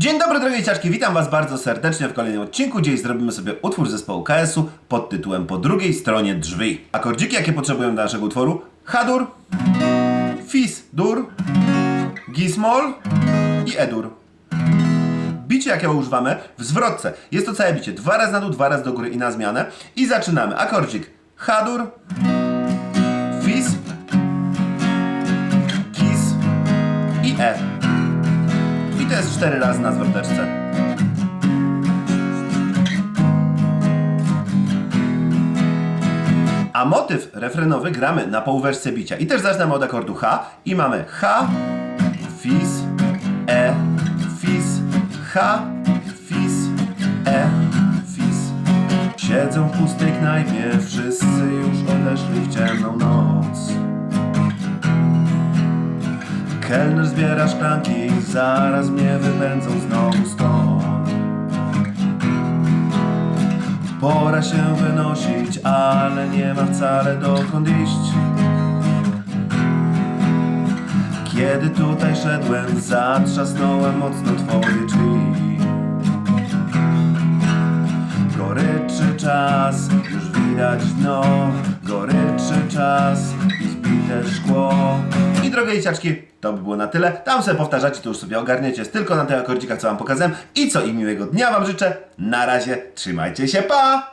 Dzień dobry drogie dzieciaczki, witam was bardzo serdecznie w kolejnym odcinku. Dziś zrobimy sobie utwór zespołu KS-u pod tytułem Po drugiej stronie drzwi. Akordziki jakie potrzebujemy do naszego utworu? H-dur, Fis-dur, Gismol i E-dur. Bicie jakiego używamy w zwrotce. Jest to całe bicie. Dwa razy na dół, dwa razy do góry i na zmianę. I zaczynamy. Akordzik H-dur, jest cztery razy na zwroteczce. A motyw refrenowy gramy na półwersce bicia. I też zaczynamy od akordu H i mamy H, Fis, E, Fis, H, Fis, E, Fis. Siedzą w pustej knajpie, wszyscy już odeszli w ciemną noc. Kelner zbiera szklanki, zaraz mnie wypędzą znowu stąd. Pora się wynosić, ale nie ma wcale dokąd iść. Kiedy tutaj szedłem, zatrzasnąłem mocno twoje drzwi. Goryczy czas, już widać dno Goryczy czas drogie dzieciaczki, to by było na tyle. Tam sobie powtarzacie, to już sobie ogarniecie. Jest tylko na tych akordzikach, co wam pokazałem. I co, i miłego dnia wam życzę. Na razie, trzymajcie się, pa!